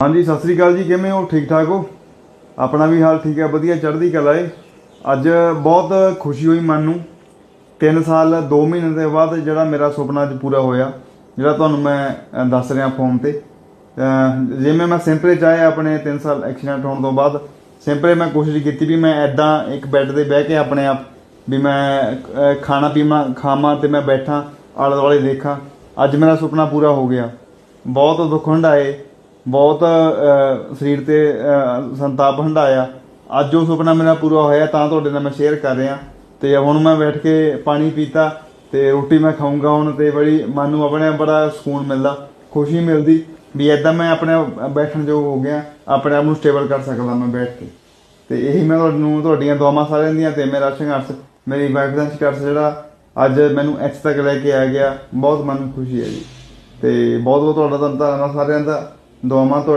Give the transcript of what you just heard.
ਹਾਂਜੀ, ਸਤਿ ਸ੍ਰੀ ਅਕਾਲ ਜੀ। ਕਿਵੇਂ ਹੋ? ਠੀਕ ਠਾਕ ਹੋ? ਆਪਣਾ ਵੀ ਹਾਲ ਠੀਕ ਹੈ। ਵਧੀਆ, ਚੜ੍ਹਦੀ ਕਲਾ ਏ। ਅੱਜ ਬਹੁਤ ਖੁਸ਼ੀ ਹੋਈ ਮਨ ਨੂੰ। 3 ਸਾਲ 2 ਮਹੀਨੇ ਦੇ ਬਾਅਦ ਜਿਹੜਾ ਮੇਰਾ ਸੁਪਨਾ ਅੱਜ ਪੂਰਾ ਹੋਇਆ, ਜਿਹੜਾ ਤੁਹਾਨੂੰ ਮੈਂ ਦੱਸ ਰਿਹਾ ਫੋਨ ਤੇ। ਜਿਵੇਂ ਮੈਂ ਸਿੰਪਲੇ ਚਾਹੇ ਆਪਣੇ 3 ਸਾਲ ਐਕਸੀਡੈਂਟ ਹੋਣ ਤੋਂ ਬਾਅਦ, ਸਿੰਪਲੇ ਮੈਂ ਕੋਸ਼ਿਸ਼ ਕੀਤੀ ਵੀ ਮੈਂ ਐਦਾਂ ਇੱਕ ਬੈੱਡ ਤੇ ਬਹਿ ਕੇ ਆਪਣੇ ਆਪ ਵੀ ਮੈਂ ਖਾਣਾ ਪੀਵਾਂ, ਖਾਵਾਂ ਤੇ ਮੈਂ ਬੈਠਾਂ ਆਲੇ ਦੁਆਲੇ ਦੇਖਾਂ। ਅੱਜ ਮੇਰਾ ਸੁਪਨਾ ਪੂਰਾ ਹੋ ਗਿਆ। ਬਹੁਤ ਦੁੱਖ ਹੰਡਾਏ ਬਹੁਤ ਸਰੀਰ ਤੇ ਸੰਤਾਪ ਹੰਡਾਇਆ ਅੱਜ ਉਹ ਸੁਪਨਾ ਮੇਰਾ ਪੂਰਾ ਹੋਇਆ, ਤਾਂ ਤੁਹਾਡੇ ਨਾਲ ਮੈਂ ਸ਼ੇਅਰ ਕਰ ਰਿਹਾ। ਤੇ ਹੁਣ ਮੈਂ ਬੈਠ ਕੇ ਪਾਣੀ ਪੀਤਾ ਤੇ ਰੋਟੀ ਮੈਂ ਖਾਊਂਗਾ ਹੁਣ ਤੇ ਬੜੀ ਮਨ ਨੂੰ ਆਪਣੇ ਆਪ ਬੜਾ ਸਕੂਨ ਮਿਲਦਾ, ਖੁਸ਼ੀ ਮਿਲਦੀ ਵੀ ਐਦਾਂ ਮੈਂ ਆਪਣੇ ਆਪ ਬੈਠਣ ਜੋ ਹੋ ਗਿਆ, ਆਪਣੇ ਆਪ ਨੂੰ ਸਟੇਬਲ ਕਰ ਸਕਦਾ ਮੈਂ ਬੈਠ ਕੇ। ਤੇ ਇਹੀ ਮੈਂ ਤੁਹਾਨੂੰ ਤੁਹਾਡੀਆਂ ਦੁਆਵਾਂ ਸਾਰਿਆਂ ਦੀਆਂ ਤੇ ਮੇਰਾ ਸੰਘਰਸ਼, ਮੇਰੀ ਵਾਈਫ ਦਾ ਸੰਘਰਸ਼ ਜਿਹੜਾ ਅੱਜ ਮੈਨੂੰ ਇੱਥੇ ਤੱਕ ਲੈ ਕੇ ਆ ਗਿਆ, ਬਹੁਤ ਮਨ ਨੂੰ ਖੁਸ਼ੀ ਹੈ ਜੀ। ਤੇ ਬਹੁਤ ਬਹੁਤ ਤੁਹਾਡਾ ਧੰਨਵਾਦ ਸਾਰਿਆਂ ਦਾ। ਦੁਆਵਾਂ ਤੁਹਾਡੀ